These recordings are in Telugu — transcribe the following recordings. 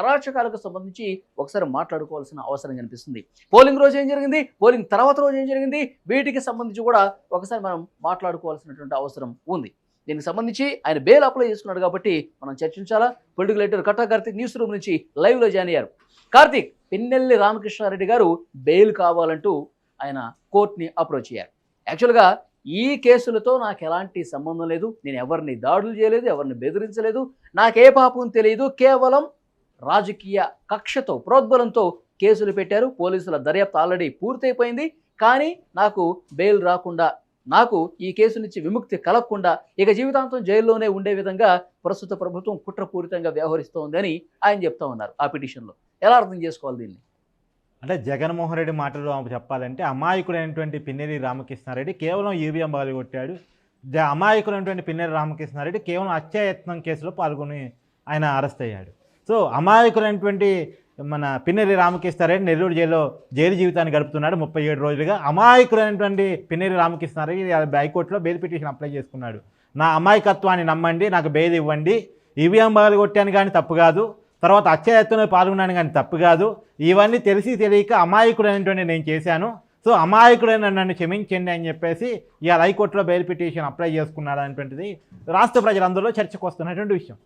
అరాచకాలకు సంబంధించి ఒకసారి మాట్లాడుకోవాల్సిన అవసరం కనిపిస్తుంది. పోలింగ్ రోజు ఏం జరిగింది? పోలింగ్ తర్వాత రోజు ఏం జరిగింది? వీటికి సంబంధించి కూడా ఒకసారి మనం మాట్లాడుకోవాల్సినటువంటి అవసరం ఉంది. దీనికి సంబంధించి ఆయన బెయిల్ అప్లై చేసుకున్నాడు కాబట్టి మనం చర్చించాలా? Political editor Katta Karthik news room నుంచి లైవ్లో జాయిన్ అయ్యారు. కార్తిక్ పిన్నెల్లి రామకృష్ణారెడ్డి గారు బెయిల్ కావాలంటూ ఆయన కోర్టుని అప్రోచ్ అయ్యారు. యాక్చువల్గా ఈ కేసులతో నాకు ఎలాంటి సంబంధం లేదు. నేను ఎవరిని దాడులు చేయలేదు ఎవరిని బెదిరించలేదు. నాకే పాపం తెలియదు. కేవలం రాజకీయ కక్షతో ప్రోద్బలంతో కేసులు పెట్టారు. పోలీసుల దర్యాప్తు ఆల్రెడీ పూర్తయిపోయింది. కానీ నాకు బెయిల్ రాకుండా నాకు ఈ కేసు నుంచి విముక్తి కలగకుండా ఇక జీవితాంతం జైల్లోనే ఉండే విధంగా ప్రస్తుత ప్రభుత్వం కుట్రపూరితంగా వ్యవహరిస్తోందని ఆయన చెప్తా ఉన్నారు ఆ పిటిషన్లో. ఎలా అర్థం చేసుకోవాలి దీన్ని? అంటే జగన్మోహన్ రెడ్డి మాటలు చెప్పాలంటే అమాయకుడైనటువంటి పిన్నెరి రామకృష్ణారెడ్డి కేవలం ఈవీఎం బాలి కొట్టాడు. అమాయకుడైనటువంటి పిన్నెరి రామకృష్ణారెడ్డి కేవలం హత్యాయత్నం కేసులో పాల్గొని ఆయన అరెస్ట్ అయ్యాడు. సో అమాయకులైనటువంటి మన పిన్నెరి రామకృష్ణారెడ్డి నెల్లూరు జైల్లో జైలు జీవితాన్ని గడుపుతున్నాడు ముప్పై ఏడు రోజులుగా. అమాయకులైనటువంటి పిన్నెరి రామకృష్ణారెడ్డి హైకోర్టులో బెయిల్ పిటిషన్ అప్లై చేసుకున్నాడు. నా అమాయకత్వాన్ని నమ్మండి నాకు బెయిల్ ఇవ్వండి. ఈవీఎం బాగా కొట్టాను కానీ తప్పు కాదు. తర్వాత అత్యాయత్నంలో పాల్గొన్నాను కానీ తప్పు కాదు. ఇవన్నీ తెలిసి తెలియక అమాయకుడైనటువంటి నేను చేశాను. సో అమాయకుడైన నన్ను క్షమించండి అని చెప్పేసి ఇవాళ హైకోర్టులో బెయిల్ పిటిషన్ అప్లై చేసుకున్నాడు అనేటువంటిది రాష్ట్ర ప్రజలందరిలో చర్చకు వస్తున్నటువంటి విషయం.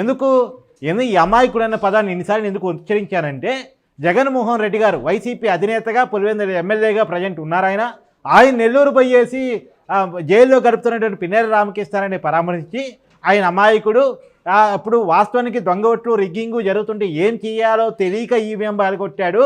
ఎందుకు? ఎందుకు ఈ అమాయకుడైన పదాన్ని ఎన్నిసార్లు ఎందుకు ఉచ్చరించారంటే జగన్మోహన్ రెడ్డి గారు వైసీపీ అధినేతగా పులివెందుల ఎమ్మెల్యేగా ప్రజెంట్ ఉన్నారాయన. ఆయన నెల్లూరు పోయేసి జైల్లో గడుపుతున్నటువంటి పిన్నేర రామకృష్ణారాన్ని పరామర్శించి ఆయన అమాయకుడు. అప్పుడు వాస్తవానికి దొంగ ఒట్లు రిగ్గింగు జరుగుతుంటే ఏం చేయాలో తెలియక ఈవీఎం బాలగొట్టాడు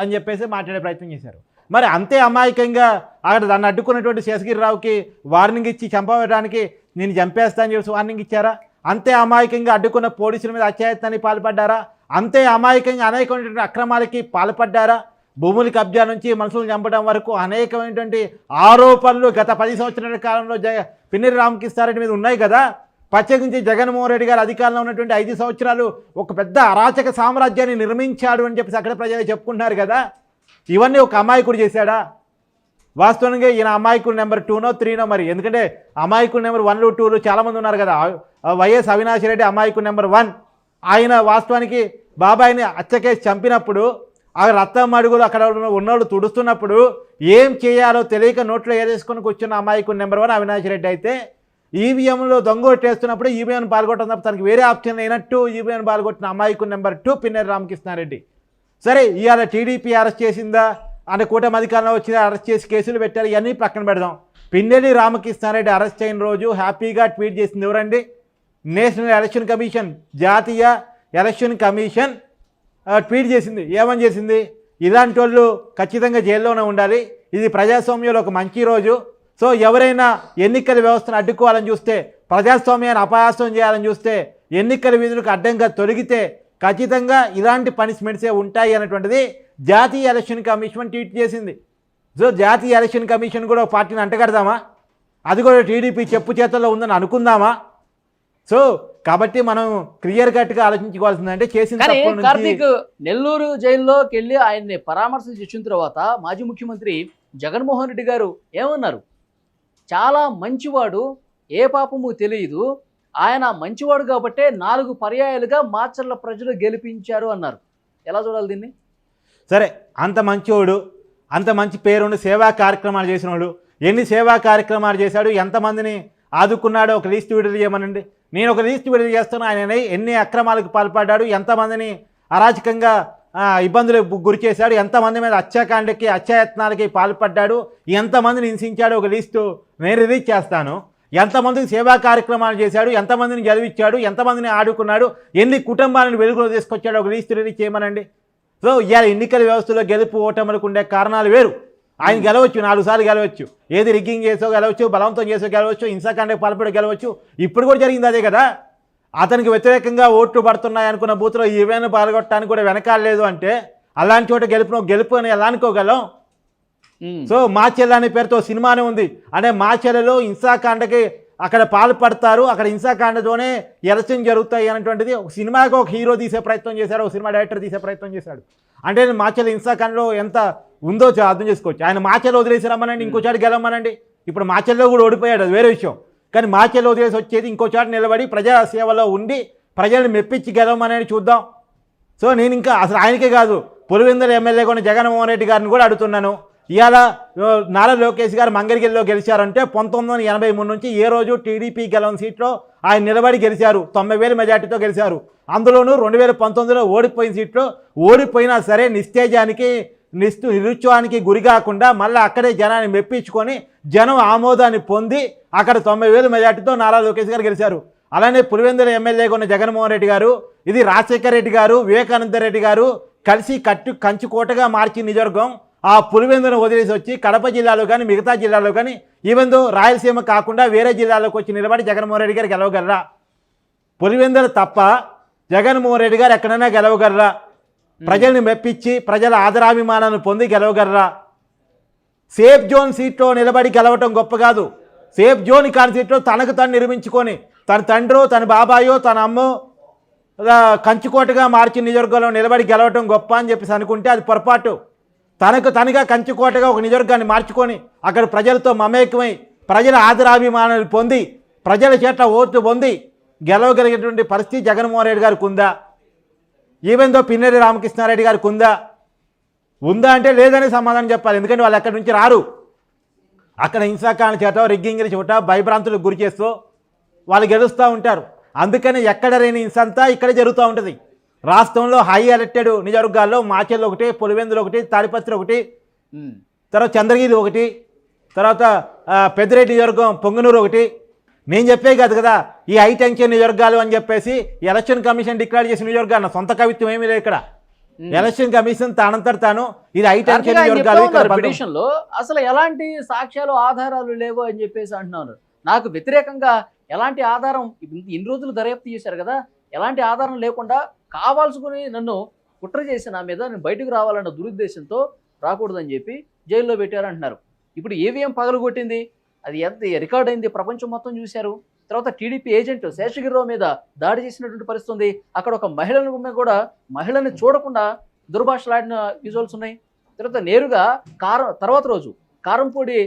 అని చెప్పేసి మాట్లాడే ప్రయత్నం చేశారు. మరి అంతే అమాయకంగా అక్కడ దాన్ని అడ్డుకున్నటువంటి శేషగిరిరావుకి వార్నింగ్ ఇచ్చి చంపడానికి నేను చంపేస్తా అని చెప్పి వార్నింగ్ ఇచ్చారా? అంతే అమాయకంగా అడ్డుకున్న పోలీసుల మీద అత్యాయత్నానికి పాల్పడ్డారా? అంతే అమాయకంగా అనేకమైనటువంటి అక్రమాలకి పాల్పడ్డారా? భూముల కబ్జా నుంచి మనుషులు చంపడం వరకు అనేకమైనటువంటి ఆరోపణలు గత పది సంవత్సరాల కాలంలో జగ పిన్నెరి రామకృష్ణారెడ్డి మీద ఉన్నాయి కదా? ప్రత్యేకించి జగన్మోహన్ రెడ్డి గారు అధికారంలో ఉన్నటువంటి ఐదు సంవత్సరాలు ఒక పెద్ద అరాచక సామ్రాజ్యాన్ని నిర్మించాడు అని చెప్పేసి అక్కడ ప్రజలు చెప్పుకుంటున్నారు కదా? ఇవన్నీ ఒక అమాయకుడు చేశాడా? వాస్తవంగా ఈయన అమాయకుడు నెంబర్ టూనో త్రీనో మరి. ఎందుకంటే అమాయకుడు నెంబర్ వన్లు టూలు చాలామంది ఉన్నారు కదా. వైఎస్ అవినాష్ రెడ్డి అమాయకుడు నెంబర్ వన్. ఆయన వాస్తవానికి బాబాయిని హత్యకేసి చంపినప్పుడు ఆ రక్తం అడుగులు అక్కడ ఉన్నోళ్ళు తుడుస్తున్నప్పుడు ఏం చేయాలో తెలియక నోట్లో ఏదేసుకొని కూర్చున్న అమాయకుడు నెంబర్ వన్ అవినాష్ రెడ్డి అయితే ఈవీఎంలో దొంగ కొట్టేస్తున్నప్పుడు ఈవీఎం పాల్గొట్టడం తప్ప తనకి వేరే ఆప్షన్ అయినట్టు ఈవీఎం పాల్గొట్టిన అమాయకుడు నెంబర్ టూ పిన్నెర రామకృష్ణారెడ్డి. సరే ఇవాళ టీడీపీ అరెస్ట్ చేసిందా? అంటే కూటమి అధికారంలో వచ్చిన అరెస్ట్ చేసి కేసులు పెట్టారు ఇవన్నీ పక్కన పెడదాం. పిన్నెల్లి రామకృష్ణారెడ్డి అరెస్ట్ అయిన రోజు హ్యాపీగా ట్వీట్ చేసింది ఎవరండి? నేషనల్ ఎలక్షన్ కమిషన్ జాతీయ ఎలక్షన్ కమిషన్ ట్వీట్ చేసింది. ఏమని చేసింది? ఇలాంటి వాళ్ళు ఖచ్చితంగా జైల్లోనే ఉండాలి. ఇది ప్రజాస్వామ్యంలో ఒక మంచి రోజు. సో ఎవరైనా ఎన్నికల వ్యవస్థను అడ్డుకోవాలని చూస్తే ప్రజాస్వామ్యాన్ని అపహాస్యం చేయాలని చూస్తే ఎన్నికల విధులకు అడ్డంగా తొలగితే ఖచ్చితంగా ఇలాంటి పనిష్మెంట్సే ఉంటాయి అనేటువంటిది జాతీయ ఎలక్షన్ కమిషన్ ట్వీట్ చేసింది. సో జాతీయ ఎలక్షన్ కమిషన్ కూడా ఒక పార్టీని అంటగడదామా? అది కూడా టీడీపీ చెప్పు చేతల్లో ఉందని అనుకుందామా? సో కాబట్టి మనం క్లియర్ కట్గా ఆలోచించుకోవాల్సింది అంటే చేసిన కార్తీక్ నెల్లూరు జైల్లోకి వెళ్ళి ఆయన్ని పరామర్శించి వచ్చిన తర్వాత మాజీ ముఖ్యమంత్రి జగన్మోహన్ రెడ్డి గారు ఏమన్నారు? చాలా మంచివాడు ఏ పాపము తెలియదు. ఆయన మంచివాడు కాబట్టే నాలుగు పర్యాయాలుగా మాచర్ల ప్రజలు గెలిపించారు అన్నారు. ఎలా చూడాలి దీన్ని? సరే అంత మంచివాడు అంత మంచి పేరుండి సేవా కార్యక్రమాలు చేసినవాడు ఎన్ని సేవా కార్యక్రమాలు చేశాడు ఎంతమందిని ఆదుకున్నాడో ఒక లిస్ట్ విడుదల చేయమనండి. నేను ఒక లిస్ట్ విడుదల చేస్తాను ఆయన ఎన్ని అక్రమాలకు పాల్పడ్డాడు ఎంతమందిని అరాచకంగా ఇబ్బందులకు గురి చేశాడు ఎంతమంది మీద హత్యాకాండకి హత్యాయత్నాలకి పాల్పడ్డాడు ఎంతమందిని హింసించాడు ఒక లిస్టు నేను రిలీజ్ చేస్తాను. ఎంతమందికి సేవా కార్యక్రమాలు చేశాడు ఎంతమందిని చదివించాడు ఎంతమందిని ఆడుకున్నాడు ఎన్ని కుటుంబాలను వెలుగులో తీసుకొచ్చాడు ఒక లిస్ట్ రిలీజ్ చేయమనండి. సో ఇవాళ ఎన్నికల వ్యవస్థలో గెలుపు ఓటములకు ఉండే కారణాలు వేరు. ఆయన గెలవచ్చు నాలుగు సార్లు గెలవచ్చు. ఏది రిగ్గింగ్ చేసో గెలవచ్చు బలవంతం చేసో గెలవచ్చు హింసాకాండకు పాల్పడి గెలవచ్చు. ఇప్పుడు కూడా జరిగింది అదే కదా? అతనికి వ్యతిరేకంగా ఓట్లు పడుతున్నాయి అనుకున్న బూత్లో ఈవెన్ పాల్గొట్టడానికి కూడా వెనకాలేదు అంటే అలాంటి చోట గెలుపును గెలుపు అని ఎలా అనుకోగలం. సో మా చెల్లె అనే పేరుతో సినిమానే ఉంది. అంటే మా చెల్లెలో హింసాకాండకి అక్కడ పాల్పడతారు అక్కడ హింసాకాండతోనే ఎలక్షన్ జరుగుతాయి అనేటువంటిది ఒక సినిమాకి ఒక హీరో తీసే ప్రయత్నం చేశాడు ఒక సినిమా డైరెక్టర్ తీసే ప్రయత్నం చేశాడు. అంటే నేను మాచలు హింసాకాండలో ఎంత ఉందో అర్థం చేసుకోవచ్చు. ఆయన మాచలు వదిలేసి రమ్మనండి ఇంకోసారి గెలవమనండి. ఇప్పుడు మాచల్లో కూడా ఓడిపోయాడు అది వేరే విషయం. కానీ మాచలు వదిలేసి వచ్చేది ఇంకోసారి నిలబడి ప్రజా సేవలో ఉండి ప్రజల్ని మెప్పించి గెలవమనని చూద్దాం. సో నేను ఇంకా అసలు ఆయనకే కాదు పులివెందుల ఎమ్మెల్యే కొన్ని జగన్మోహన్ రెడ్డి గారిని కూడా అడుగుతున్నాను. ఇవాళ నారా లోకేష్ గారు మంగళగిరిలో గెలిచారంటే పంతొమ్మిది వందల ఎనభై మూడు నుంచి ఏ రోజు టీడీపీ గెలవని సీట్లో ఆయన నిలబడి గెలిచారు. తొంభై వేల మెజార్టీతో గెలిచారు. అందులోనూ రెండు వేల పంతొమ్మిదిలో ఓడిపోయిన సీట్లో ఓడిపోయినా సరే నిస్తేజానికి నిస్తు నిరుత్సవానికి గురి కాకుండా మళ్ళీ అక్కడే జనాన్ని మెప్పించుకొని జనం ఆమోదాన్ని పొంది అక్కడ తొంభై వేల మెజార్టీతో నారా లోకేష్ గారు గెలిచారు. అలానే పులివెందుల ఎమ్మెల్యేగా ఉన్న జగన్మోహన్ రెడ్డి గారు ఇది రాజశేఖర రెడ్డి గారు వివేకానంద రెడ్డి గారు కలిసి కట్టు కంచుకోటగా మార్చి నిజవర్గం ఆ పులివెందును వదిలేసి వచ్చి కడప జిల్లాలో కానీ మిగతా జిల్లాలో కానీ ఈవెన్ దో రాయలసీమ కాకుండా వేరే జిల్లాలోకి వచ్చి నిలబడి జగన్మోహన్ రెడ్డి గారు గెలవగలరా? పులివెందులు తప్ప జగన్మోహన్ రెడ్డి గారు ఎక్కడైనా గెలవగలరా? ప్రజల్ని మెప్పించి ప్రజల ఆదరాభిమానాలను పొంది గెలవగలరా సేఫ్ జోన్ సీట్లో నిలబడి గెలవటం గొప్ప కాదు. సేఫ్ జోన్ కాని సీట్లో తనకు తను నిర్మించుకొని తన తండ్రో తన బాబాయో తన అమ్మో కంచుకోటగా మార్చి నిజవర్గంలో నిలబడి గెలవటం గొప్ప అని చెప్పేసి అనుకుంటే అది పొరపాటు. తనకు తనగా కంచుకోటగా ఒక నిజవర్గాన్ని మార్చుకొని అక్కడ ప్రజలతో మమేకమై ప్రజల ఆదరాభిమానాలు పొంది ప్రజల చేత ఓట్లు పొంది గెలవగలిగినటువంటి పరిస్థితి జగన్మోహన్ రెడ్డి గారికి ఉందా? ఈవెందో దో పిన్నెరి రామకృష్ణారెడ్డి గారికి ఉందా? ఉందా అంటే లేదని సమాధానం చెప్పాలి. ఎందుకంటే వాళ్ళు అక్కడి నుంచి రారు. అక్కడ హింసాకాండ చేత రిగ్గింగ్ల చోట భయభ్రాంతులకు గురి చేస్తూ వాళ్ళు గెలుస్తూ ఉంటారు. అందుకని ఎక్కడ లేని హింస అంతా ఇక్కడే జరుగుతూ ఉంటుంది. రాష్ట్రంలో హై అలర్టెడ్ నిజవర్గాల్లో మాచెల్లో ఒకటి పులివెందులు ఒకటి తాడిపత్రి ఒకటి. తర్వాత చంద్రగిరి ఒకటి తర్వాత పెద్దిరెడ్డి నియోజకవర్గం పొంగనూరు ఒకటి నేను చెప్పే కాదు కదా ఈ హై టెన్షన్ నియోజకవర్గాలు అని చెప్పేసి ఎలక్షన్ కమిషన్ డిక్లేర్ చేసిన నియోజకవర్గాలు నా సొంత కవిత్వం ఏమీ లేదు ఇక్కడ ఎలక్షన్ కమిషన్ తానంతట తాను ఇది హై టెన్షన్ కార్తీక్ ఆయన నియోజకవర్గాలు చెప్తా ఇక్కడ ఉన్నారు బంధం. పిటిషన్లో అసలు ఎలాంటి సాక్ష్యాలు ఆధారాలు లేవు అని చెప్పేసి అంటున్నారు నాకు వ్యతిరేకంగా ఎలాంటి ఆధారం ఇన్ని రోజులు దర్యాప్తు చేశారు కదా ఎలాంటి ఆధారం లేకుండా కావాల్సుకుని నన్ను కుట్ర చేసి నా మీద నేను బయటకు రావాలన్న దురుద్దేశంతో రాకూడదని చెప్పి జైల్లో పెట్టారంటున్నారు ఇప్పుడు ఏవిఎం పగలగొట్టింది? అది ఎంత రికార్డ్ అయింది? ప్రపంచం మొత్తం చూశారు. తర్వాత టీడీపీ ఏజెంట్ శేషగిరిరావు మీద దాడి చేసినటువంటి పరిస్థితి ఉంది. అక్కడ ఒక మహిళను కూడా మహిళని చూడకుండా దుర్భాషలాడిన విజువల్స్ ఉన్నాయి. తర్వాత నేరుగా కారం తర్వాత రోజు కారంపూడి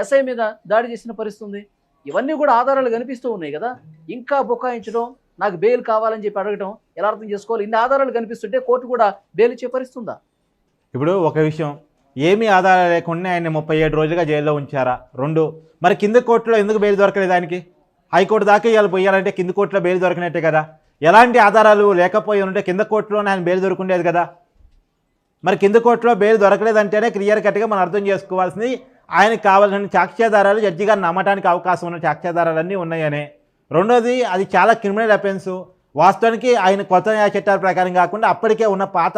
ఎస్ఐ మీద దాడి చేసిన పరిస్థితి ఉంది. ఇవన్నీ కూడా ఆధారాలు కనిపిస్తూ ఉన్నాయి కదా. ఇంకా బుకాయించడం నాకు బెయిల్ కావాలని చెప్పి అడగడం ఎలా అర్థం చేసుకోవాలి? ఇన్ని ఆధారాలు కనిపిస్తుంటే కోర్టు కూడా బెయిల్ ఇచ్చే పరిస్థితుందా? ఇప్పుడు ఒక విషయం ఏమీ ఆధారాలు లేకుండా ఆయన ముప్పై ఏడు రోజులుగా జైల్లో ఉంచారా? రెండు మరి కింద కోర్టులో ఎందుకు బెయిల్ దొరకలేదు ఆయనకి? హైకోర్టు దాకా ఇవాళ పోయాలంటే కింద కోర్టులో బెయిల్ దొరికినట్టే కదా. ఎలాంటి ఆధారాలు లేకపోయి ఉంటే కింద కోర్టులోనే ఆయన బెయిల్ దొరుకుండేది కదా. మరి కింద కోర్టులో బెయిల్ దొరకలేదంటేనే క్లియర్ కట్గా మనం అర్థం చేసుకోవాల్సింది ఆయనకు కావాల్సిన సాక్ష్యాధారాలు జడ్జి గారిని నమ్మటానికి అవకాశం ఉన్న సాక్ష్యాధారాలన్నీ ఉన్నాయనే. రెండోది అది చాలా క్రిమినల్ అఫెన్స్ వాస్తవానికి ఆయన కొత్త న్యాయ చట్టాల ప్రకారం కాకుండా అప్పటికే ఉన్న పాత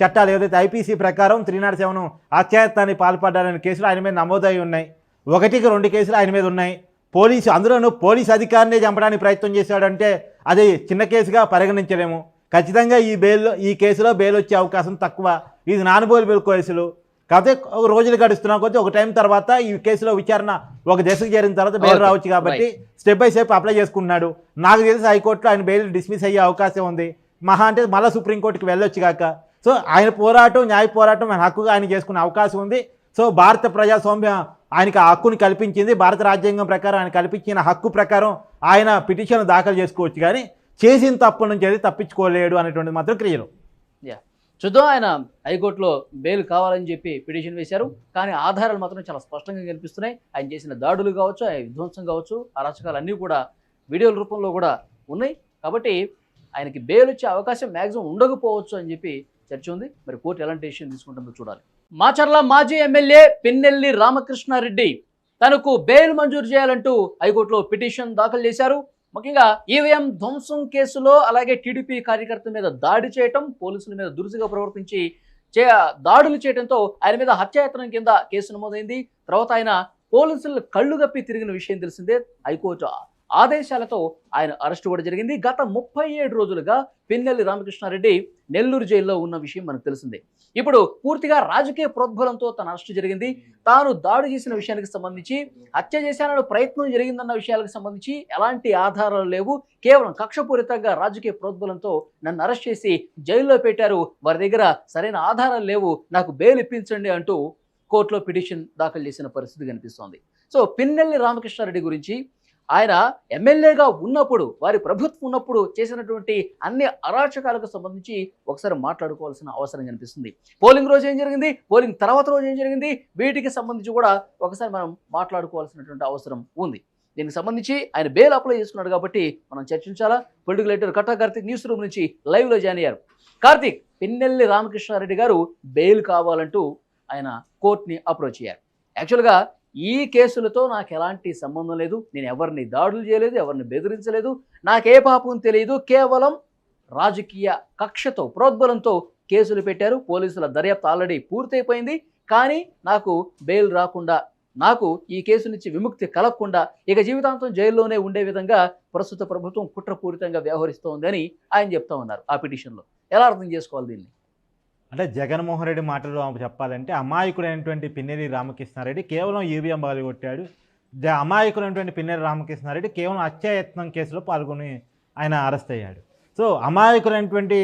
చట్టాలు ఏదైతే ఐపీసీ ప్రకారం త్రీ నాట్ సెవెన్ అత్యాయత్నానికి పాల్పడ్డారనే కేసులు ఆయన మీద నమోదై ఉన్నాయి. ఒకటికి రెండు కేసులు ఆయన మీద ఉన్నాయి. పోలీసు అందులోనూ పోలీసు అధికారిని చంపడానికి ప్రయత్నం చేశాడంటే అది చిన్న కేసుగా పరిగణించలేము. ఖచ్చితంగా ఈ బెయిల్లో ఈ కేసులో బెయిల్ వచ్చే అవకాశం తక్కువ. ఇది నానుబోలు బెయిల్ కేసులు. కాకపోతే ఒక రోజులు గడుస్తున్నా. కొద్దీ ఒక టైం తర్వాత ఈ కేసులో విచారణ ఒక దశకు చేరిన తర్వాత బెయిల్ రావచ్చు కాబట్టి స్టెప్ బై స్టెప్ అప్లై చేసుకున్నాడు నాకు తెలిసి హైకోర్టులో ఆయన బెయిల్ డిస్మిస్ అయ్యే అవకాశం ఉంది. మహా అంటే మళ్ళీ సుప్రీంకోర్టుకి వెళ్ళొచ్చు కాక. సో ఆయన పోరాటం న్యాయ పోరాటం ఆయన హక్కుగా ఆయన చేసుకునే అవకాశం ఉంది. సో భారత ప్రజాస్వామ్యం ఆయనకి ఆ హక్కుని కల్పించింది. భారత రాజ్యాంగం ప్రకారం ఆయన కల్పించిన హక్కు ప్రకారం ఆయన పిటిషన్ దాఖలు చేసుకోవచ్చు. కానీ చేసిన తప్పు నుంచి అది తప్పించుకోలేడు అనేటువంటిది మాత్రం క్రియలు. చూద్దాం ఆయన హైకోర్టులో బెయిల్ కావాలని చెప్పి పిటిషన్ వేశారు. కానీ ఆధారాలు మాత్రం చాలా స్పష్టంగా కనిపిస్తున్నాయి. ఆయన చేసిన దాడులు కావచ్చు ఆయన విధ్వంసం కావచ్చు అరాచకాలు అన్నీ కూడా వీడియోల రూపంలో కూడా ఉన్నాయి. కాబట్టి ఆయనకి బెయిల్ వచ్చే అవకాశం మ్యాక్సిమం ఉండకపోవచ్చు అని చెప్పి చర్చ ఉంది. మరి కోర్టు ఎలాంటి డెసిషన్ తీసుకుంటుందో చూడాలి. మాచర్ల మాజీ ఎమ్మెల్యే పిన్నెల్లి రామకృష్ణారెడ్డి తనకు బెయిల్ మంజూరు చేయాలంటూ హైకోర్టులో పిటిషన్ దాఖలు చేశారు. ముఖ్యంగా ఈవీఎం ధ్వంసం కేసులో అలాగే టీడీపీ కార్యకర్త మీద దాడి చేయటం పోలీసుల మీద దురుసుగా ప్రవర్తించి చే దాడులు చేయడంతో ఆయన మీద హత్యాయత్నం కింద కేసు నమోదైంది. తర్వాత ఆయన పోలీసులు కళ్ళు గప్పి తిరిగిన విషయం తెలిసిందే హైకోర్టు. ఆదేశాలతో ఆయన అరెస్టు కూడా జరిగింది. గత ముప్పై ఏడు రోజులుగా పిన్నెల్లి రామకృష్ణారెడ్డి నెల్లూరు జైల్లో ఉన్న విషయం మనకు తెలిసిందే. ఇప్పుడు పూర్తిగా రాజకీయ ప్రోద్బలంతో తన అరెస్టు జరిగింది. తాను దాడి చేసిన విషయానికి సంబంధించి హత్య చేశానని ప్రయత్నం జరిగిందన్న విషయాలకు సంబంధించి ఎలాంటి ఆధారాలు లేవు. కేవలం కక్షపూరితంగా రాజకీయ ప్రోద్బలంతో నన్ను అరెస్ట్ చేసి జైల్లో పెట్టారు. వారి దగ్గర సరైన ఆధారాలు లేవు. నాకు బెయిల్ ఇప్పించండి అంటూ కోర్టులో పిటిషన్ దాఖలు చేసిన పరిస్థితి కనిపిస్తోంది. సో పిన్నెల్లి రామకృష్ణారెడ్డి గురించి ఆయన ఎమ్మెల్యేగా ఉన్నప్పుడు వారి ప్రభుత్వం ఉన్నప్పుడు చేసినటువంటి అన్ని అరాచకాలకు సంబంధించి ఒకసారి మాట్లాడుకోవాల్సిన అవసరం కనిపిస్తుంది. పోలింగ్ రోజు ఏం జరిగింది? పోలింగ్ తర్వాత రోజు ఏం జరిగింది? వీటికి సంబంధించి కూడా ఒకసారి మనం మాట్లాడుకోవాల్సినటువంటి అవసరం ఉంది. దీనికి సంబంధించి ఆయన బెయిల్ అప్లై చేసుకున్నాడు కాబట్టి మనం చర్చించాలా? Political editor Katta Karthik news room నుంచి లైవ్లో జాయిన్ అయ్యారు. కార్తిక్ పిన్నెల్లి రామకృష్ణారెడ్డి గారు బెయిల్ కావాలంటూ ఆయన కోర్టుని అప్రోచ్ అయ్యారు. యాక్చువల్గా ఈ కేసులతో నాకు ఎలాంటి సంబంధం లేదు. నేను ఎవరిని దాడులు చేయలేదు ఎవరిని బెదిరించలేదు. నాకే పాపం తెలియదు. కేవలం రాజకీయ కక్షతో ప్రోద్బలంతో కేసులు పెట్టారు. పోలీసుల దర్యాప్తు ఆల్రెడీ పూర్తయిపోయింది. కానీ నాకు బెయిల్ రాకుండా నాకు ఈ కేసు నుంచి విముక్తి కలగకుండా ఇక జీవితాంతం జైల్లోనే ఉండే విధంగా ప్రస్తుత ప్రభుత్వం కుట్రపూరితంగా వ్యవహరిస్తోందని ఆయన చెప్తా ఉన్నారు ఆ పిటిషన్లో. ఎలా అర్థం చేసుకోవాలి దీన్ని? అంటే జగన్మోహన్ రెడ్డి మాటలు చెప్పాలంటే అమాయకుడైనటువంటి పిన్నెరి రామకృష్ణారెడ్డి కేవలం ఈవీఎం బాగా కొట్టాడు. అమాయకుడైనటువంటి పిన్నెరి రామకృష్ణారెడ్డి కేవలం హత్యాయత్నం కేసులో పాల్గొని ఆయన అరెస్ట్ అయ్యాడు. సో అమాయకుడైనటువంటి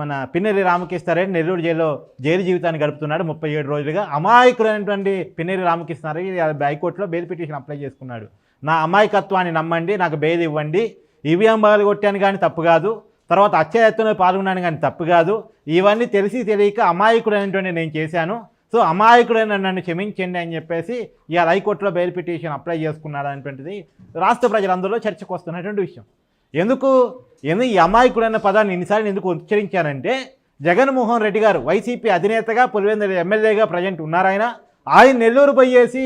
మన పిన్నెరి రామకృష్ణారెడ్డి నెల్లూరు జైల్లో జైలు జీవితాన్ని గడుపుతున్నాడు ముప్పై ఏడు రోజులుగా. అమాయకుడైనటువంటి పిన్నెరి రామకృష్ణారెడ్డి హైకోర్టులో బెయిల్ పిటిషన్ అప్లై చేసుకున్నాడు. నా అమాయకత్వాన్ని నమ్మండి నాకు బెయిల్ ఇవ్వండి. ఈవీఎం బాగా కొట్టాను కానీ తప్పు కాదు. తర్వాత అత్యాయత్నంలో పాల్గొన్నాను కానీ తప్పు కాదు. ఇవన్నీ తెలిసి తెలియక అమాయకుడైనటువంటి నేను చేశాను. సో అమాయకుడైన నన్ను క్షమించండి అని చెప్పేసి ఇవాళ హైకోర్టులో బెయిల్ పిటిషన్ అప్లై చేసుకున్నాడు అనేటువంటిది రాష్ట్ర ప్రజలందరిలో చర్చకు వస్తున్నటువంటి విషయం. ఎందుకు? ఎందుకు ఈ అమాయకుడైన పదాన్ని ఇన్నిసార్లు ఎందుకు ఉచ్చరించానంటే జగన్మోహన్ రెడ్డి గారు వైసీపీ అధినేతగా పులివెందుల ఎమ్మెల్యేగా ప్రజెంట్ ఉన్నారాయన. ఆయన నెల్లూరు పోయేసి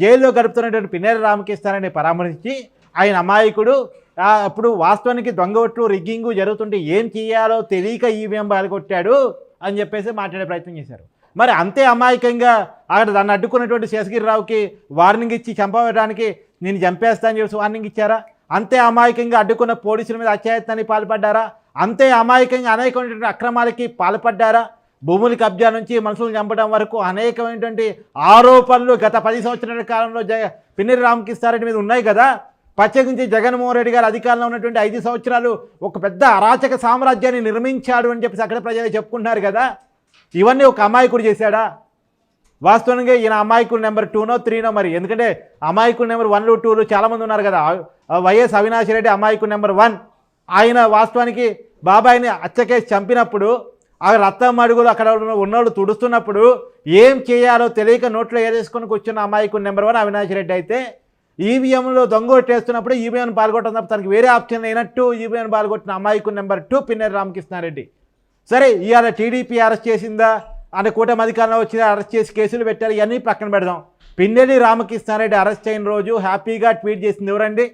జైల్లో గడుపుతున్నటువంటి పిన్నేర రామకృష్ణారాన్ని పరామర్శించి ఆయన అమాయకుడు అప్పుడు వాస్తవానికి దొంగ ఒట్లు రిగ్గింగు జరుగుతుంటే ఏం చేయాలో తెలియక ఈవీఎం బాలగొట్టాడు అని చెప్పేసి మాట్లాడే ప్రయత్నం చేశారు. మరి అంతే అమాయకంగా అక్కడ దాన్ని అడ్డుకున్నటువంటి శేషగిరిరావుకి వార్నింగ్ ఇచ్చి చంపడానికి నేను చంపేస్తా అని చెప్పి వార్నింగ్ ఇచ్చారా? అంతే అమాయకంగా అడ్డుకున్న పోలీసుల మీద అత్యాయత్నానికి పాల్పడ్డారా? అంతే అమాయకంగా అనేకమైనటువంటి అక్రమాలకి పాల్పడ్డారా? భూముల కబ్జా నుంచి మనుషులు చంపడం వరకు అనేకమైనటువంటి ఆరోపణలు గత పది సంవత్సరాల కాలంలో జ పిన్నెరి రామకృష్ణారెడ్డి మీద ఉన్నాయి కదా? ప్రత్యేకించి జగన్మోహన్ రెడ్డి గారు అధికారంలో ఉన్నటువంటి ఐదు సంవత్సరాలు ఒక పెద్ద అరాచక సామ్రాజ్యాన్ని నిర్మించాడు అని చెప్పేసి అక్కడ ప్రజలు చెప్పుకుంటున్నారు కదా. ఇవన్నీ ఒక అమాయకుడు చేశాడా? వాస్తవంగా ఈయన అమాయకుడు నెంబర్ టూనో త్రీనో మరి. ఎందుకంటే అమాయకుడు నెంబర్ వన్లు టూలు చాలామంది ఉన్నారు కదా. వైఎస్ అవినాష్ రెడ్డి అమాయకుడు నెంబర్ వన్. ఆయన వాస్తవానికి బాబాయిని అచ్చకేసి చంపినప్పుడు ఆ రత్నం అడుగులు అక్కడ ఉన్న- ఉన్నోళ్ళు తుడుస్తున్నప్పుడు ఏం చేయాలో తెలియక నోట్లో ఏదేసుకొని కూర్చున్న అమాయకుడు నెంబర్ వన్ అవినాష్ రెడ్డి అయితే ఈవీఎంలో దొంగ చేస్తున్నప్పుడు ఈవీఎం పాల్గొట్టడం తప్ప తనకి వేరే ఆప్షన్ అయినట్టు ఈవీఎం పాల్గొట్టిన అమ్మాయికు నెంబర్ టూ పిన్నెరి రామకృష్ణారెడ్డి. సరే ఇవాళ టీడీపీ అరెస్ట్ చేసిందా? అనే కూటమి అధికారంలో వచ్చి అరెస్ట్ చేసి కేసులు పెట్టారు ఇవన్నీ పక్కన పెడదాం. పిన్నెల్లి రామకృష్ణారెడ్డి అరెస్ట్ అయిన రోజు హ్యాపీగా ట్వీట్ చేసింది ఎవరండి?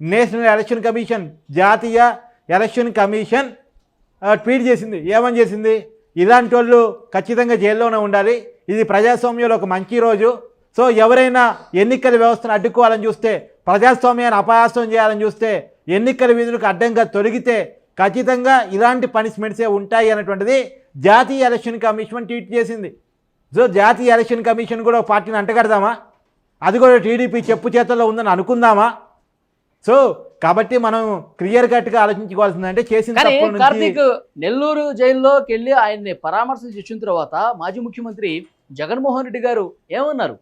నేషనల్ ఎలక్షన్ కమిషన్ జాతీయ ఎలక్షన్ కమిషన్ ట్వీట్ చేసింది. ఏమని చేసింది? ఇలాంటి వాళ్ళు ఖచ్చితంగా జైల్లోనే ఉండాలి. ఇది ప్రజాస్వామ్యంలో ఒక మంచి రోజు. సో ఎవరైనా ఎన్నికల వ్యవస్థను అడ్డుకోవాలని చూస్తే ప్రజాస్వామ్యాన్ని అపహాస్యం చేయాలని చూస్తే ఎన్నికల విధులకు అడ్డంగా తొలగితే ఖచ్చితంగా ఇలాంటి పనిష్మెంట్సే ఉంటాయి అనేటువంటిది జాతీయ ఎలక్షన్ కమిషన్ ట్వీట్ చేసింది. సో జాతీయ ఎలక్షన్ కమిషన్ కూడా పార్టీని అంటగడదామా? అది కూడా టీడీపీ చెప్పు చేతల్లో ఉందని అనుకుందామా? సో కాబట్టి మనం క్లియర్ కట్గా ఆలోచించుకోవాల్సిందంటే చేసిన కార్తీక్ నెల్లూరు జైల్లోకి వెళ్ళి ఆయన్ని పరామర్శించి వచ్చిన తర్వాత మాజీ ముఖ్యమంత్రి జగన్మోహన్ రెడ్డి గారు ఏమన్నారు?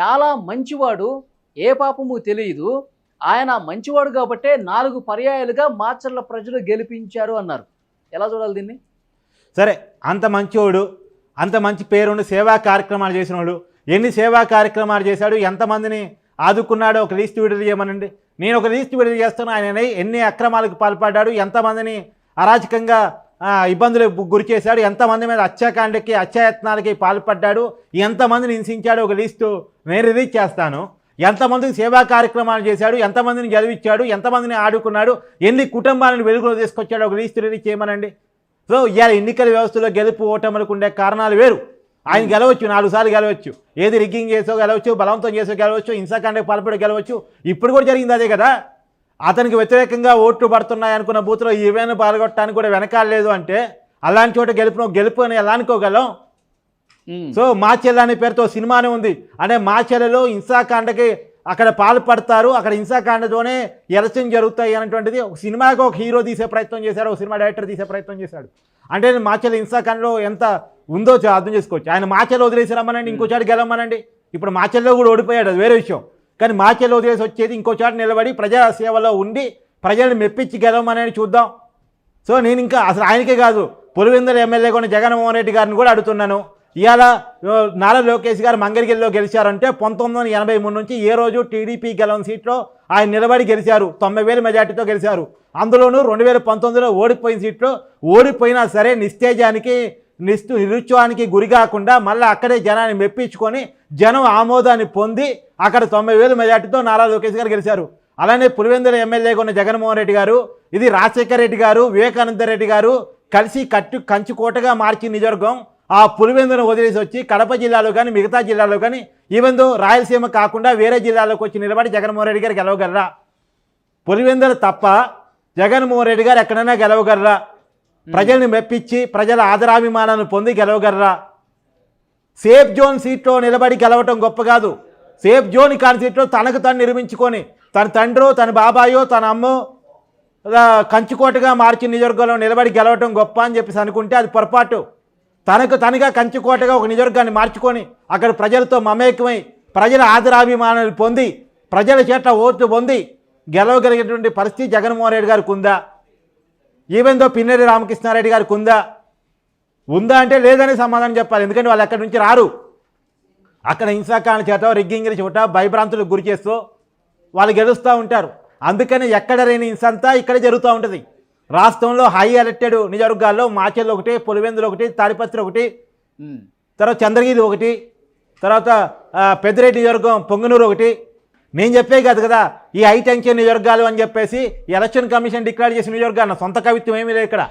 చాలా మంచివాడు ఏ పాపము తెలియదు. ఆయన మంచివాడు కాబట్టే నాలుగు పర్యాయాలుగా మాచర్ల ప్రజలు గెలిపించారు అన్నారు. ఎలా చూడాలి దీన్ని? సరే అంత మంచివాడు అంత మంచి పేరుండి సేవా కార్యక్రమాలు చేసినవాడు ఎన్ని సేవా కార్యక్రమాలు చేశాడు ఎంతమందిని ఆదుకున్నాడో ఒక లిస్ట్ విడుదల చేయమనండి. నేను ఒక లిస్ట్ విడుదల చేస్తాను ఆయన ఎన్ని అక్రమాలకు పాల్పడ్డాడు ఎంతమందిని అరాచకంగా ఇబ్బందులు ఇబ్బందులకు గురి చేశాడు. ఎంతమంది మీద అత్యాకాండకి అత్యాయత్నాలకి పాల్పడ్డాడు? ఎంతమందిని హింసించాడు? ఒక లిస్టు నేను రిలీజ్ చేస్తాను. ఎంతమందికి సేవా కార్యక్రమాలు చేశాడు? ఎంతమందిని గెలిపించాడు ఎంతమందిని ఆడుకున్నాడు? ఎన్ని కుటుంబాలను వెలుగులో తీసుకొచ్చాడు? ఒక లిస్ట్ రిలీజ్ చేయమనండి. సో ఇవాళ ఎన్నికల వ్యవస్థలో గెలుపు ఓటములకు ఉండే కారణాలు వేరు. ఆయన గెలవచ్చు నాలుగు సార్లు గెలవచ్చు. ఏది రిగ్గింగ్ చేసో గెలవచ్చు బలవంతం చేసో గెలవచ్చు హింసాకాండకు పాల్పడి గెలవచ్చు. ఇప్పుడు కూడా జరిగింది అదే కదా? అతనికి వ్యతిరేకంగా ఓట్లు పడుతున్నాయి అనుకున్న బూత్లో ఈవెన్ పాల్గొట్టడానికి కూడా వెనకాలేదు అంటే అలాంటి చోట గెలుపును గెలుపు అని ఎలా అనుకోగలం. సో మా చెల్లె అనే పేరుతో సినిమానే ఉంది. అంటే మా చెల్లెలో హింసాకాండకి అక్కడ పాల్పడతారు. అక్కడ హింసాకాండతోనే ఎలక్షన్ జరుగుతాయి అనేటువంటిది ఒక సినిమాకి ఒక హీరో తీసే ప్రయత్నం చేశాడు ఒక సినిమా డైరెక్టర్ తీసే ప్రయత్నం చేశాడు. అంటే మా చెల్లె హింసాకాండలో ఎంత ఉందో చ- అర్థం చేసుకోవచ్చు. ఆయన మా చెల్లె వదిలేసి రమ్మనండి ఇంకో చాటు గెలవమనండి. ఇప్పుడు మా చెల్లెలో కూడా ఓడిపోయాడు అది వేరే విషయం. కానీ మాచెల్లో వదిలేసి వచ్చేది ఇంకో చోట నిలబడి ప్రజా సేవలో ఉండి ప్రజల్ని మెప్పించి గెలవమనేది చూద్దాం. సో నేను ఇంకా అసలు ఆయనకే కాదు పులివెందుల ఎమ్మెల్యే కొన్ని జగన్మోహన్ రెడ్డి గారిని కూడా అడుగుతున్నాను. ఇవాళ నారా లోకేష్ గారు మంగళగిరిలో గెలిచారంటే పంతొమ్మిది వందల ఎనభై మూడు నుంచి ఏ రోజు టీడీపీ గెలవని సీట్లో ఆయన నిలబడి గెలిచారు. తొంభై వేల మెజార్టీతో గెలిచారు. అందులోనూ రెండు వేల పంతొమ్మిదిలో ఓడిపోయిన సీట్లో ఓడిపోయినా సరే నిస్తేజానికి నిస్తు నిరుత్సవానికి గురి కాకుండా మళ్ళీ అక్కడే జనాన్ని మెప్పించుకొని జనం ఆమోదాన్ని పొంది అక్కడ తొంభై వేల మెజార్టీతో నారా లోకేష్ గారు గెలిచారు. అలానే పులివెందుల ఎమ్మెల్యేగా ఉన్న జగన్మోహన్ రెడ్డి గారు ఇది రాజశేఖర రెడ్డి గారు వివేకానంద రెడ్డి గారు కలిసి కట్టు కంచుకోటగా మార్చి నిజవర్గం. ఆ పులివెందును వదిలేసి వచ్చి కడప జిల్లాలో కానీ మిగతా జిల్లాలో కానీ ఈవెన్ రాయలసీమ కాకుండా వేరే జిల్లాలోకి వచ్చి నిలబడి జగన్మోహన్ రెడ్డి గారు గెలవగలరా? పులివెందులు తప్ప జగన్మోహన్ రెడ్డి గారు ఎక్కడైనా గెలవగలరా? ప్రజల్ని మెప్పించి ప్రజల ఆదరాభిమానాన్ని పొంది గెలవగలరా? సేఫ్ జోన్ సీట్లో నిలబడి గెలవటం గొప్ప కాదు. సేఫ్ జోన్ కాని సీట్లో తనకు తను నిర్మించుకొని తన తండ్రో తన బాబాయో తన అమ్మో కంచుకోటగా మార్చి నిజవర్గంలో నిలబడి గెలవటం గొప్ప అని చెప్పేసి అనుకుంటే అది పొరపాటు. తనకు తనగా కంచుకోటగా ఒక నిజవర్గాన్ని మార్చుకొని అక్కడ ప్రజలతో మమేకమై ప్రజల ఆదరాభిమానాలు పొంది ప్రజల చేత ఓట్లు పొంది గెలవగలిగేటువంటి పరిస్థితి జగన్మోహన్ రెడ్డి గారికి ఉందా? ఈవెన్ దో పిన్నెరి రామకృష్ణారెడ్డి గారికి ఉందా? ఉందా అంటే లేదని సమాధానం చెప్పాలి. ఎందుకంటే వాళ్ళు ఎక్కడి నుంచి రారు. అక్కడ హింసాకాండ చేత రిగ్గింగ్ చోట భయభ్రాంతులకు గురి చేస్తూ వాళ్ళు గెలుస్తూ ఉంటారు. అందుకని ఎక్కడ లేని హింస అంతా ఇక్కడ జరుగుతూ ఉంటుంది. రాష్ట్రంలో హై అలర్టెడ్ నిజవర్గాల్లో మాచెల్లో ఒకటి పులివెందులు ఒకటి తాడిపత్రి ఒకటి. తర్వాత చంద్రగిరి ఒకటి తర్వాత పెద్దిరెడ్డి నియోజకవర్గం పొంగనూరు ఒకటి. నేను చెప్పే కాదు కదా ఈ హై టెన్షన్ నియోజకవర్గాలు అని చెప్పేసి ఎలక్షన్ కమిషన్ డిక్లేర్ చేసిన నియోజకవర్గాలు సొంత కవిత్వం ఏమీ లేదు ఇక్కడ.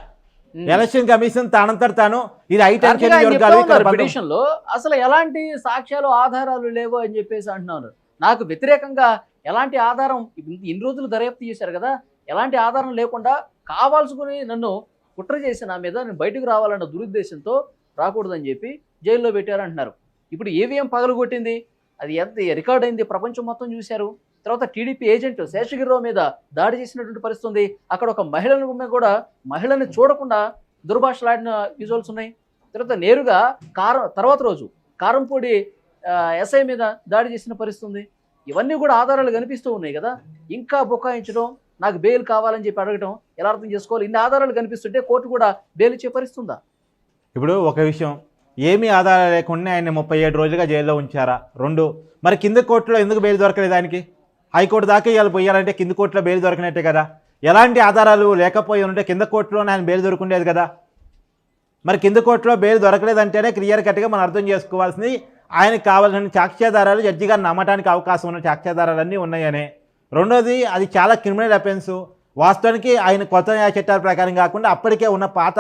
ఎలక్షన్ కమిషన్ తానంతట తాను ఇది హై టెన్షన్ కార్తీక్ ఆయన నియోజకవర్గాలు. పిటిషన్లో అసలు ఎలాంటి సాక్ష్యాలు ఆధారాలు లేవు అని చెప్పేసి అంటున్నారు. నాకు వ్యతిరేకంగా ఎలాంటి ఆధారం ఇన్ని- రోజులు దర్యాప్తు చేశారు కదా ఎలాంటి ఆధారం లేకుండా కావాల్సుకుని నన్ను కుట్ర చేసి నా మీద నేను బయటకు రావాలన్న దురుద్దేశంతో రాకూడదని చెప్పి జైల్లో పెట్టారంటున్నారు. ఇప్పుడు ఈవీఎం పగలగొట్టింది? అది ఎంత రికార్డ్ అయింది? ప్రపంచం మొత్తం చూశారు. తర్వాత టీడీపీ ఏజెంట్ శేషగిరిరావు మీద దాడి చేసినటువంటి పరిస్థితి ఉంది. అక్కడ ఒక మహిళను కూడా మహిళని చూడకుండా దుర్భాషలాడిన విజువల్స్ ఉన్నాయి. తర్వాత నేరుగా కారం తర్వాత రోజు కారంపూడి ఎస్ఐ మీద దాడి చేసిన పరిస్థితి ఉంది. ఇవన్నీ కూడా ఆధారాలు కనిపిస్తూ ఉన్నాయి కదా. ఇంకా బుకాయించడం నాకు బెయిల్ కావాలని చెప్పి అడగడం ఎలా అర్థం చేసుకోవాలి? ఇన్ని ఆధారాలు కనిపిస్తుంటే కోర్టు కూడా బెయిల్ ఇచ్చే పరిస్థితుందా ఇప్పుడు ఒక విషయం. ఏమీ ఆధారాలు లేకుండా ఆయన ముప్పై ఏడు రోజులుగా జైల్లో ఉంచారా? రెండు. మరి కింద కోర్టులో ఎందుకు బెయిల్ దొరకలేదు ఆయనకి? హైకోర్టు దాకా ఇవాళ పోయాలంటే కింద కోర్టులో బెయిల్ దొరకనట్టే కదా. ఎలాంటి ఆధారాలు లేకపోయి ఉంటే కింద కోర్టులోనే ఆయన బెయిల్ దొరుకుండేది కదా. మరి కింద కోర్టులో బెయిల్ దొరకలేదంటేనే క్లియర్ కట్గా మనం అర్థం చేసుకోవాల్సింది ఆయనకు కావాల్సిన సాక్ష్యాధారాలు జడ్జి గారిని నమ్మటానికి అవకాశం ఉన్న సాక్ష్యాధారాలన్నీ ఉన్నాయనే. రెండోది అది చాలా క్రిమినల్ అఫెన్స్. వాస్తవానికి ఆయన కొత్త న్యాయ చట్టాల ప్రకారం కాకుండా అప్పటికే ఉన్న పాత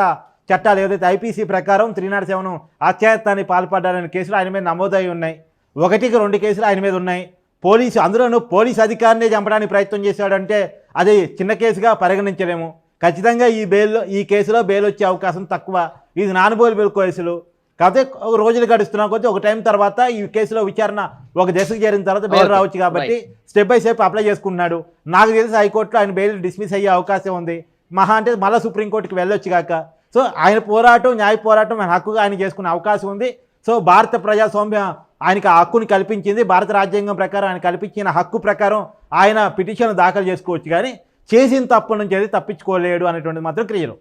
చట్టాలు ఏదైతే ఐపీసీ ప్రకారం త్రీ నాట్ సెవెన్ అత్యాయత్నానికి పాల్పడ్డారనే కేసులు ఆయన మీద నమోదై ఉన్నాయి. ఒకటికి రెండు కేసులు ఆయన మీద ఉన్నాయి. పోలీసు అందులోనూ పోలీసు అధికారినే చంపడానికి ప్రయత్నం చేశాడంటే అది చిన్న కేసుగా పరిగణించలేము. ఖచ్చితంగా ఈ బెయిల్ ఈ కేసులో బెయిల్ వచ్చే అవకాశం తక్కువ. ఇది నానుబోలు బెయిల్ కేసులు. కాకపోతే ఒక రోజులు గడుస్తున్నా కొద్దీ ఒక టైం తర్వాత ఈ కేసులో విచారణ ఒక దశకు చేరిన తర్వాత బెయిల్ రావచ్చు కాబట్టి స్టెప్ బై స్టెప్ అప్లై చేసుకున్నాడు నాకు తెలిసి హైకోర్టులో ఆయన బెయిల్ డిస్మిస్ అయ్యే అవకాశం ఉంది. మహా అంటే మళ్ళీ సుప్రీంకోర్టుకి వెళ్ళొచ్చు కాక. సో ఆయన పోరాటం న్యాయ పోరాటం ఆయన హక్కుగా ఆయన చేసుకునే అవకాశం ఉంది. సో భారత ప్రజాస్వామ్యం ఆయనకి ఆ హక్కుని కల్పించింది భారత రాజ్యాంగం ప్రకారం ఆయన కల్పించిన హక్కు ప్రకారం ఆయన పిటిషన్ దాఖలు చేసుకోవచ్చు కానీ చేసిన తప్పు నుంచి అది తప్పించుకోలేడు అనేటువంటిది మాత్రం క్లియర్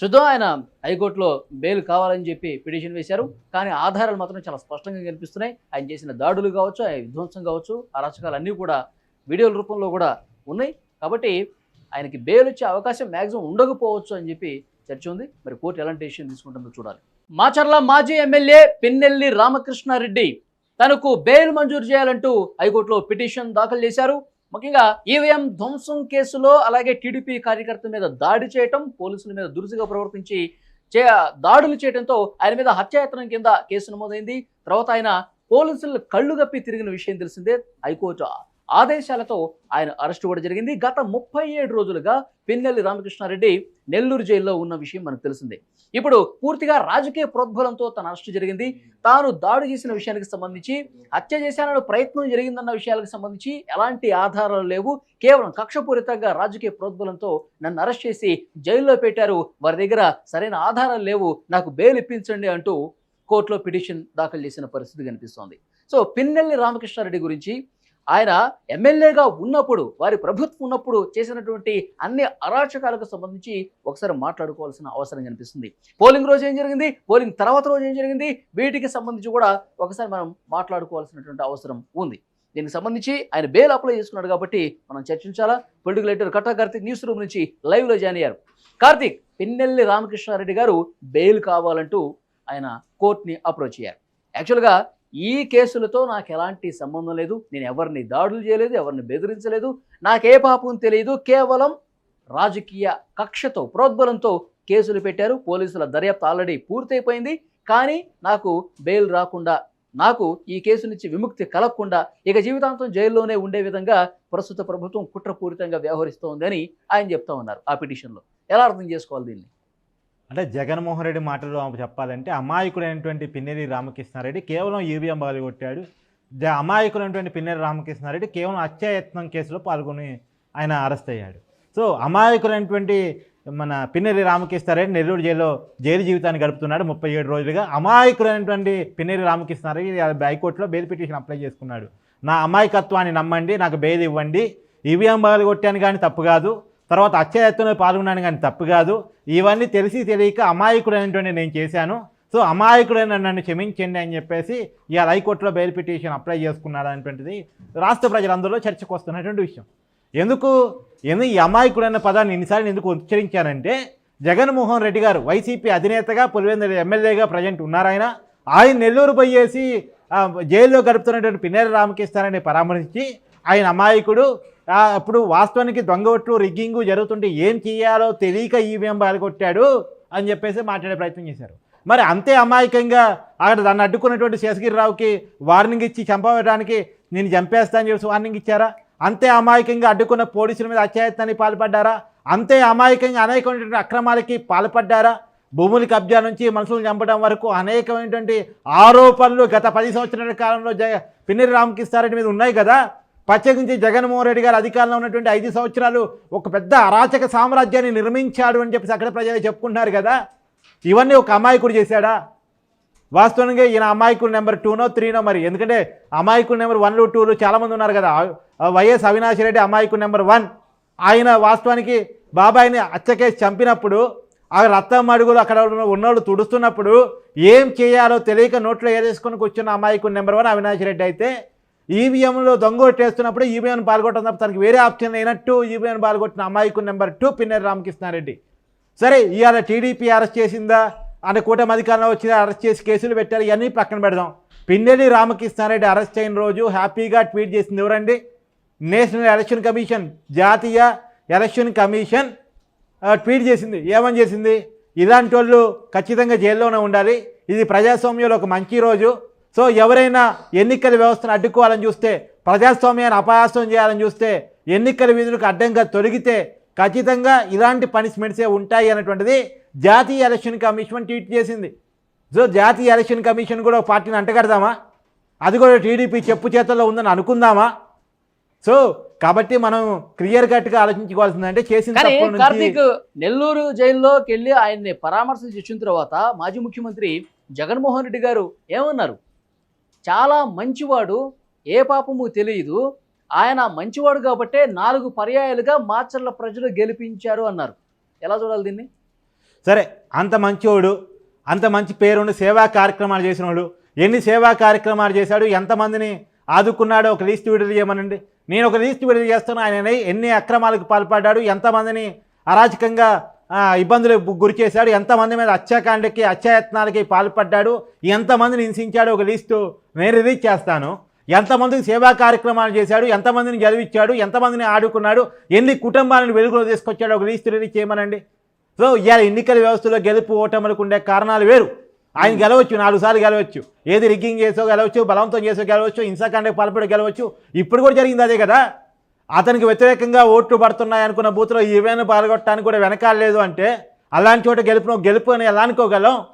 చూద్దాం ఆయన హైకోర్టులో బెయిల్ కావాలని చెప్పి పిటిషన్ వేశారు. కానీ ఆధారాలు మాత్రం చాలా స్పష్టంగా కనిపిస్తున్నాయి. ఆయన చేసిన దాడులు కావచ్చు ఆయన విధ్వంసం కావచ్చు అరాచకాలు అన్నీ కూడా వీడియోల రూపంలో కూడా ఉన్నాయి. కాబట్టి ఆయనకి బెయిల్ వచ్చే అవకాశం మ్యాక్సిమం ఉండకపోవచ్చు అని చెప్పి చర్చ ఉంది. మరి కోర్టు ఎలాంటి డెసిషన్ తీసుకుంటుందో చూడాలి. మాచర్ల మాజీ ఎమ్మెల్యే పిన్నెల్లి రామకృష్ణారెడ్డి తనకు బెయిల్ మంజూరు చేయాలంటూ హైకోర్టులో పిటిషన్ దాఖలు చేశారు. ముఖ్యంగా ఈవీఎం ధ్వంసం కేసులో అలాగే టీడీపీ కార్యకర్త మీద దాడి చేయటం పోలీసుల మీద దురుసుగా ప్రవర్తించి చే దాడులు చేయడంతో ఆయన మీద హత్యాయత్నం కింద కేసు నమోదైంది. తర్వాత ఆయన పోలీసులు కళ్ళు గప్పి తిరిగిన విషయం తెలిసిందే హైకోర్టు. ఆదేశాలతో ఆయన అరెస్టు కూడా జరిగింది. గత ముప్పై ఏడు రోజులుగా పిన్నెల్లి రామకృష్ణారెడ్డి నెల్లూరు జైల్లో ఉన్న విషయం మనకు తెలిసిందే. ఇప్పుడు పూర్తిగా రాజకీయ ప్రోద్బలంతో తన అరెస్టు జరిగింది. తాను దాడి చేసిన విషయానికి సంబంధించి హత్య చేశానని ప్రయత్నం జరిగిందన్న విషయాలకు సంబంధించి ఎలాంటి ఆధారాలు లేవు. కేవలం కక్షపూరితంగా రాజకీయ ప్రోద్బలంతో నన్ను అరెస్ట్ చేసి జైల్లో పెట్టారు. వారి దగ్గర సరైన ఆధారాలు లేవు. నాకు బెయిల్ ఇప్పించండి అంటూ కోర్టులో పిటిషన్ దాఖలు చేసిన పరిస్థితి కనిపిస్తోంది. సో పిన్నెల్లి రామకృష్ణారెడ్డి గురించి ఆయన ఎమ్మెల్యేగా ఉన్నప్పుడు వారి ప్రభుత్వం ఉన్నప్పుడు చేసినటువంటి అన్ని అరాచకాలకు సంబంధించి ఒకసారి మాట్లాడుకోవాల్సిన అవసరం కనిపిస్తుంది. పోలింగ్ రోజు ఏం జరిగింది? పోలింగ్ తర్వాత రోజు ఏం జరిగింది? వీటికి సంబంధించి కూడా ఒకసారి మనం మాట్లాడుకోవాల్సినటువంటి అవసరం ఉంది. దీనికి సంబంధించి ఆయన బెయిల్ అప్లై చేసుకున్నాడు కాబట్టి మనం చర్చించాలా? Political editor Katta Karthik news room నుంచి లైవ్లో జాయిన్ అయ్యారు. కార్తీక్ పిన్నెల్లి రామకృష్ణారెడ్డి గారు బెయిల్ కావాలంటూ ఆయన కోర్టుని అప్రోచ్ అయ్యారు. యాక్చువల్గా ఈ కేసులతో నాకు ఎలాంటి సంబంధం లేదు. నేను ఎవరిని దాడులు చేయలేదు ఎవరిని బెదిరించలేదు. నాకే పాపం తెలియదు. కేవలం రాజకీయ కక్షతో ప్రోద్బలంతో కేసులు పెట్టారు. పోలీసుల దర్యాప్తు ఆల్రెడీ పూర్తయిపోయింది. కానీ నాకు బెయిల్ రాకుండా నాకు ఈ కేసు నుంచి విముక్తి కలగకుండా ఇక జీవితాంతం జైల్లోనే ఉండే విధంగా ప్రస్తుత ప్రభుత్వం కుట్రపూరితంగా వ్యవహరిస్తోందని ఆయన చెప్తా ఉన్నారు ఆ పిటిషన్లో. ఎలా అర్థం చేసుకోవాలి దీన్ని? అంటే జగన్మోహన్ రెడ్డి మాటలు ఆమె చెప్పాలంటే అమాయకుడైనటువంటి పిన్నెరి రామకృష్ణారెడ్డి కేవలం ఈవీఎం బాలి కొట్టాడు. అమాయకుడైనటువంటి పిన్నెరి రామకృష్ణారెడ్డి కేవలం హత్యాయత్నం కేసులో పాల్గొని ఆయన అరెస్ట్ అయ్యాడు. సో అమాయకులైనటువంటి మన పిన్నెరి రామకృష్ణారెడ్డి నెల్లూరు జైల్లో జైలు జీవితాన్ని గడుపుతున్నాడు ముప్పై ఏడు రోజులుగా. అమాయకులైనటువంటి పిన్నెరి రామకృష్ణారెడ్డి హైకోర్టులో బెయిల్ పిటిషన్ అప్లై చేసుకున్నాడు. నా అమాయకత్వాన్ని నమ్మండి నాకు బెయిల్ ఇవ్వండి. ఈవీఎం బాగా కొట్టాను కానీ తప్పు కాదు. తర్వాత అత్యాయత్నంలో పాల్గొన్నాను కానీ తప్పు కాదు. ఇవన్నీ తెలిసి తెలియక అమాయకుడైనటువంటి నేను చేశాను. సో అమాయకుడైన నన్ను క్షమించండి అని చెప్పేసి ఇవాళ హైకోర్టులో బెయిల్ పిటిషన్ అప్లై చేసుకున్నాడు అనేటువంటిది రాష్ట్ర ప్రజలందరిలో చర్చకు వస్తున్నటువంటి విషయం. ఎందుకు? ఎందుకు ఈ అమాయకుడైన పదాన్ని ఎన్నిసార్లు ఎందుకు ఉచ్చరించానంటే జగన్మోహన్ రెడ్డి గారు వైసీపీ అధినేతగా పులివెందుల ఎమ్మెల్యేగా ప్రజెంట్ ఉన్నారాయన. ఆయన నెల్లూరు పోయేసి జైల్లో గడుపుతున్నటువంటి పిన్నేర రామకృష్ణారాన్ని పరామర్శించి ఆయన అమాయకుడు అప్పుడు వాస్తవానికి దొంగ ఒట్లు రిగ్గింగు జరుగుతుంటే ఏం చేయాలో తెలియక ఈవీఎం బాధగొట్టాడు అని చెప్పేసి మాట్లాడే ప్రయత్నం చేశారు. మరి అంతే అమాయకంగా అక్కడ దాన్ని అడ్డుకున్నటువంటి శేషగిరిరావుకి వార్నింగ్ ఇచ్చి చంపడానికి నేను చంపేస్తానని చెప్పి వార్నింగ్ ఇచ్చారా? అంతే అమాయకంగా అడ్డుకున్న పోలీసుల మీద అత్యాయత్నానికి పాల్పడ్డారా? అంతే అమాయకంగా అనేకమైనటువంటి అక్రమాలకి పాల్పడ్డారా? భూముల కబ్జా నుంచి మనుషులను చంపడం వరకు అనేకమైనటువంటి ఆరోపణలు గత పది సంవత్సరాల కాలంలో జ పిన్నెరి రామకృష్ణారెడ్డి మీద ఉన్నాయి కదా? ప్రత్యేకించి జగన్మోహన్ రెడ్డి గారు అధికారంలో ఉన్నటువంటి ఐదు సంవత్సరాలు ఒక పెద్ద అరాచక సామ్రాజ్యాన్ని నిర్మించాడు అని చెప్పేసి అక్కడ ప్రజలు చెప్పుకుంటున్నారు కదా. ఇవన్నీ ఒక అమాయకుడు చేశాడా? వాస్తవంగా ఈయన అమాయకుడు నెంబర్ టూనో త్రీనో మరి. ఎందుకంటే అమాయకుడు నెంబర్ వన్లు టూలు చాలామంది ఉన్నారు కదా. వైఎస్ అవినాష్ రెడ్డి అమాయకుడు నెంబర్ వన్. ఆయన వాస్తవానికి బాబాయిని అచ్చకేసి చంపినప్పుడు ఆ రక్తం అడుగులు అక్కడ ఉన్న- ఉన్నోళ్ళు తుడుస్తున్నప్పుడు ఏం చేయాలో తెలియక నోట్లో ఏదేసుకొని కూర్చున్న అమాయకుడు నెంబర్ వన్ అవినాష్ రెడ్డి అయితే ఈవీఎంలో దొంగొట్టేస్తున్నప్పుడు ఈవీఎం పాల్గొట్టడం తప్ప తనకి వేరే ఆప్షన్ లేనట్టు ఈవీఎం పాల్గొట్టిన అమ్మాయికు నెంబర్ టూ పిన్నెర రామకృష్ణారెడ్డి. సరే ఇవాళ టీడీపీ అరెస్ట్ చేసిందా? అనే కూటమి అధికారంలో వచ్చిన అరెస్ట్ చేసి కేసులు పెట్టారు ఇవన్నీ పక్కన పెడదాం. పిన్నెల్లి రామకృష్ణారెడ్డి అరెస్ట్ అయిన రోజు హ్యాపీగా ట్వీట్ చేసింది ఎవరండి? నేషనల్ ఎలక్షన్ కమిషన్ జాతీయ ఎలక్షన్ కమిషన్ ట్వీట్ చేసింది. ఏమని చేసింది? ఇలాంటి వాళ్ళు ఖచ్చితంగా జైల్లోనే ఉండాలి. ఇది ప్రజాస్వామ్యంలో ఒక మంచి రోజు. సో ఎవరైనా ఎన్నికల వ్యవస్థను అడ్డుకోవాలని చూస్తే ప్రజాస్వామ్యాన్ని అపహాస్యం చేయాలని చూస్తే ఎన్నికల విధులకు అడ్డంగా తొలగితే ఖచ్చితంగా ఇలాంటి పనిష్మెంట్సే ఉంటాయి అనేటువంటిది జాతీయ ఎలక్షన్ కమిషన్ ట్వీట్ చేసింది. సో జాతీయ ఎలక్షన్ కమిషన్ కూడా పార్టీని అంటగడదామా? అది కూడా టీడీపీ చెప్పు చేతుల్లో ఉందని అనుకుందామా? సో కాబట్టి మనం క్లియర్ కట్గా ఆలోచించుకోవాల్సిందంటే చేసిన కార్తీక్ నెల్లూరు జైల్లోకి వెళ్ళి ఆయన్ని పరామర్శించి వచ్చిన తర్వాత మాజీ ముఖ్యమంత్రి జగన్మోహన్ రెడ్డి గారు ఏమన్నారు? చాలా మంచివాడు ఏ పాపము తెలియదు. ఆయన మంచివాడు కాబట్టే నాలుగు పర్యాయాలుగా మాచర్ల ప్రజలు గెలిపించారు అన్నారు. ఎలా చూడాలి దీన్ని? సరే అంత మంచివాడు అంత మంచి పేరుండి సేవా కార్యక్రమాలు చేసినోడు ఎన్ని సేవా కార్యక్రమాలు చేశాడు ఎంతమందిని ఆదుకున్నాడో ఒక లిస్ట్ విడుదల చేయమనండి. నేను ఒక లిస్ట్ విడుదల చేస్తాను ఆయన ఎన్ని అక్రమాలకు పాల్పడ్డాడు ఎంతమందిని అరాచకంగా ఇబ్బందులు ఇబ్బందులకు గురి చేశాడు ఎంతమంది మీద హత్యాకాండకి హత్యాయత్నాలకి పాల్పడ్డాడు. ఎంతమందిని హింసించాడు ఒక లిస్టు. నేను రిలీజ్ చేస్తాను. ఎంతమందికి సేవా కార్యక్రమాలు చేశాడు. ఎంతమందిని గెలిపించాడు ఎంతమందిని ఆడుకున్నాడు. ఎన్ని కుటుంబాలను వెలుగులో తీసుకొచ్చాడో ఒక లిస్టు రిలీజ్ చేయమనండి. సో ఇవాళ ఎన్నికల వ్యవస్థలో గెలుపు ఓటములకు ఉండే కారణాలు వేరు. ఆయన గెలవచ్చు నాలుగు సార్లు గెలవచ్చు. ఏది రిగ్గింగ్ చేసో గెలవచ్చు బలవంతం చేసో గెలవచ్చు హింసాకాండకు పాల్పడి గెలవచ్చు. ఇప్పుడు కూడా జరిగింది అదే కదా. అతనికి వ్యతిరేకంగా ఓట్లు పడుతున్నాయి అనుకున్న బూత్లో ఈవెన్ పాల్గొట్టడానికి కూడా వెనకాలేదు అంటే అలాంటి చోట గెలుపును గెలుపు అని ఎలా అనుకోగలం.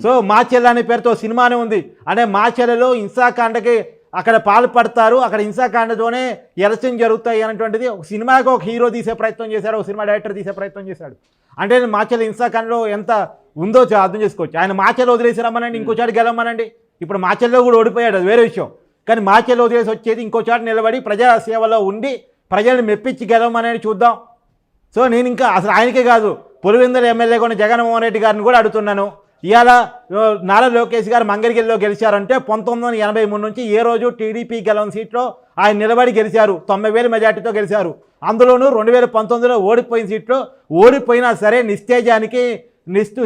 సో మా చెల్లె అనే పేరుతో సినిమానే ఉంది. అంటే మా చెల్లెలో హింసాకాండకి అక్కడ పాల్పడతారు అక్కడ హింసాకాండతోనే ఎలక్షన్ జరుగుతాయి అనేటువంటిది ఒక సినిమాకి ఒక హీరో తీసే ప్రయత్నం చేశాడు ఒక సినిమా డైరెక్టర్ తీసే ప్రయత్నం చేశాడు. అంటే మా చెల్లె హింసాకాండలో ఎంత ఉందో చా- అర్థం చేసుకోవచ్చు. ఆయన మా చెల్లె వదిలేసి రమ్మనండి ఇంకోసారి గెలవమనండి. ఇప్పుడు మా చెల్లెలో కూడా ఓడిపోయాడు అది వేరే విషయం. కానీ మాచెల్లి వదిలేసి వచ్చేది ఇంకో చోట నిలబడి ప్రజా సేవలో ఉండి ప్రజల్ని మెప్పించి గెలవమనేది చూద్దాం. సో నేను ఇంకా అసలు ఆయనకే కాదు పులివెందుల ఎమ్మెల్యే కూడా జగన్మోహన్ రెడ్డి గారిని కూడా అడుగుతున్నాను. ఇవాళ నారా లోకేష్ గారు మంగళగిరిలో గెలిచారంటే పంతొమ్మిది వందల ఎనభై మూడు నుంచి ఏ రోజు టీడీపీ గెలవని సీట్లో ఆయన నిలబడి గెలిచారు. తొంభై వేల మెజార్టీతో గెలిచారు. అందులోనూ రెండు వేల పంతొమ్మిదిలో ఓడిపోయిన సీట్లో ఓడిపోయినా సరే నిస్తేజానికి నిస్తూ